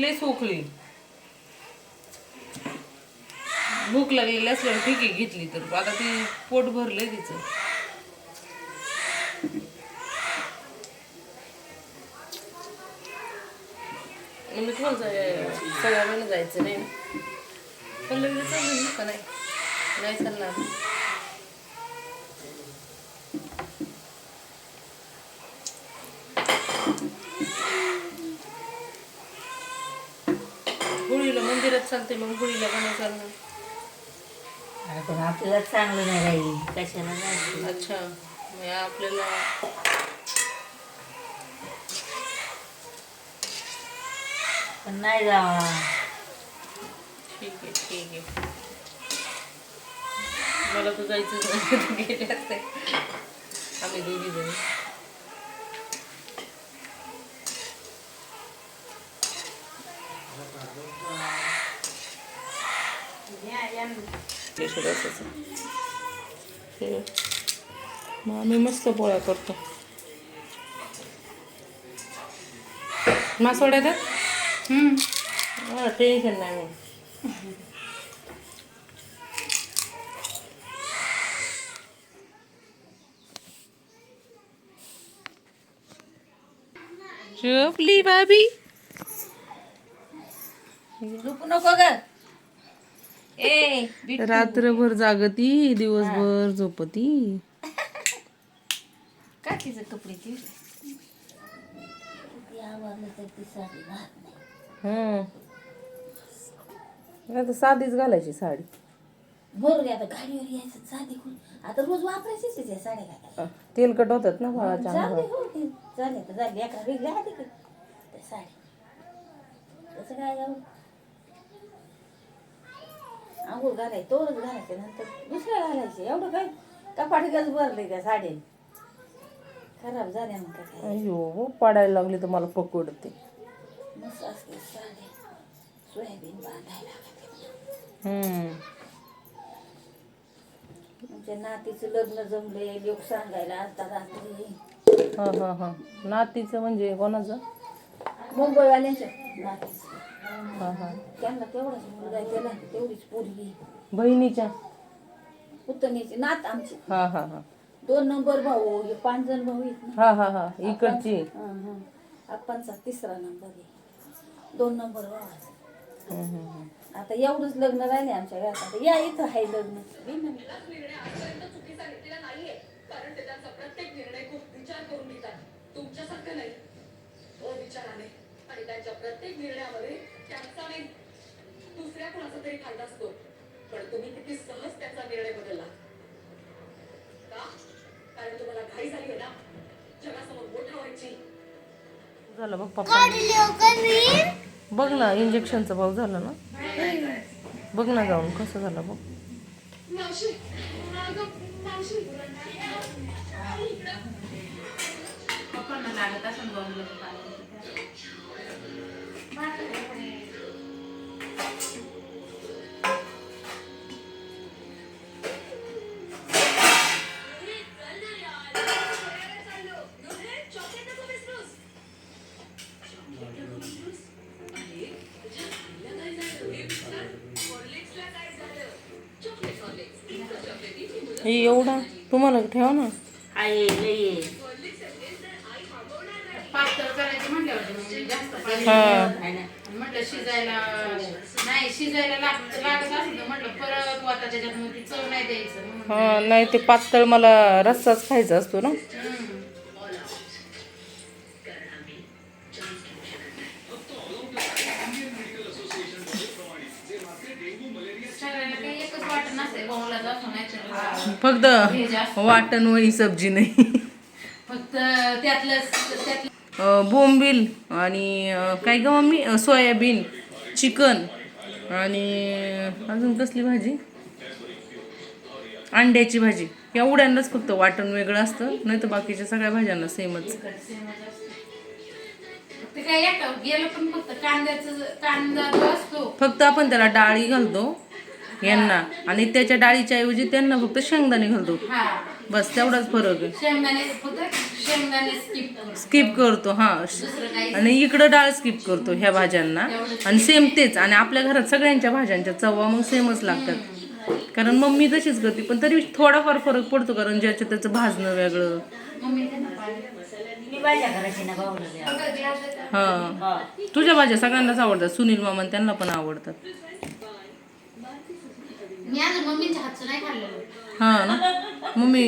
लई सोखली. भूक लागलेली असल्यावर ठीक आहे घेतली तर. आता ती पोट भरलंय तिचं. मी तुम्हाला सगळ्या महिने जायचं नाही. पण लग्न चाललं का नाही. नाही चालणार. चालते मग नाही चालणार अरे पण आपल्याला चांगलं नाही राहील कशाला जायचं? अच्छा. मग आपल्याला पण नाही जावा. ठीक आहे ठीक आहे. मला तर जायचं गेले असते. आम्ही दोघी जण. मग आम्ही मस्त पोळ्या करतो. मासवड्यात टेन्शन नाही मग. झोपली भाभी झोपू नको ग. रात्रभर जागती दिवसभर झोपती. का तिचं कपडे ती? आता साधीच घालायची साडी. बरं गे आता गाडीवर यायचं साधी आता रोज वापरायचीच आहे त्या साड्या घालायला. तेलकट होतात ना बाळाच्या जाऊ दे अंगावर. हो ते झाले तर झाले. एका वेगळ्या आधी की त्या साडी तसं काय जाऊ? आंघोळ घालाय तोरच घालायचे नंतर दुसऱ्या घालायचे. एवढं काय कपाटीकच भरले त्या साडी खराब झाल्या मग काय काय अयो पाडायला लागली तर मला पकडते. मस्त असते साडी सोयाबीन बांधायला लागते हम्म. आमच्या नातीचं लग्न जमले लोक सांगायला आता रात्री. हा हा हा. नातीचं म्हणजे कोणाचं? मुंबईवाल्यांच्या हा हा. त्यांना तेवढाच मुलगा आहे, त्याला तेवढीच पोरगी बहिणीच्या? पुतणीची नात आमची. हा हा हा. दोन नंबर भाऊ हे पाच जण भाऊ आहेत ना. हा हा हा. इकडची हं, हं. आप्पांचा तिसरा नंबर आहे. दोन नंबर भावाचा हम्म, हम्म, हम्म. आता एवढंच लग्न राहिले आमच्या घरात. आता या इथं आहे लग्न. ये ना. कारण ते त्यांचा प्रत्येक निर्णय खूप विचार करून घेतात. तुमच्यासारखं नाही. अविचाराने आणि त्यांच्या प्रत्येक निर्णयामध्ये त्यांचा नाही दुसऱ्या कोणाचा तरी फायदा असतो. पण तुम्ही किती सहज त्यांचा निर्णय बदलला. का? कारण तुम्हाला घाई झाली आहे ना. जगासमोर मोठा व्हायची. झालं बघ पप्पा. बघ ना इंजेक्शनचा भाव झाला ना. बघ ना जाऊन कसं झालं बघ. एवढा तुम्हाला ठेवा ना आहे लई आहे. पातळ करायचं म्हटल्यावर म्हणजे जास्त पाणी हा आहे ना. म्हटलं शिजायला नाही शिजायला लागत लागत असेल तर म्हटलं परत वाता त्याच्यात मग ती चव नाही द्यायचं म्हणून. हा नाही ते पातळ मला रस्साच खायचा असतो ना हम्म. फक्त वाटण वही सब्जी नाही. फक्त त्यातलं. बोंबील आणि काय ग मम्मी? सोयाबीन चिकन आणि अजून कसली भाजी? अंड्याची भाजी. एवढ्यांनाच फक्त वाटण वेगळं असतं नाही तर बाकीच्या सगळ्या भाज्यांना सेमच. ते काय एका गेलं पण फक्त कांद्याचं कांदा जो असतो. फक्त आपण त्याला डाळी घालतो यांना. आणि त्याच्या डाळीच्या ऐवजी त्यांना फक्त शेंगदाणे घालतो. हा. बस तेवढाच फरक आहे. शेंगदाणे फक्त शेंगदाणे स्किप कर स्किप करतो हा. आणि इकडं डाळ स्किप करतो ह्या भाज्यांना. आणि सेम तेच. आणि आपल्या घरात सगळ्यांच्या भाज्यांच्या चवा मग सेमच लागतात. कारण मम्मी तशीच करते पण तरी थोडाफार फरक पडतो कारण ज्याचं त्याचं भाजणं वेगळं. हा. हा. तुझ्या भाज्या सगळ्यांनाच आवडतात. सुनील मामा आणि त्यांना पण आवडतात. मी अजून मम्मीच्या हातचं नाही खाल्लेलं. हा ना? मम्मी.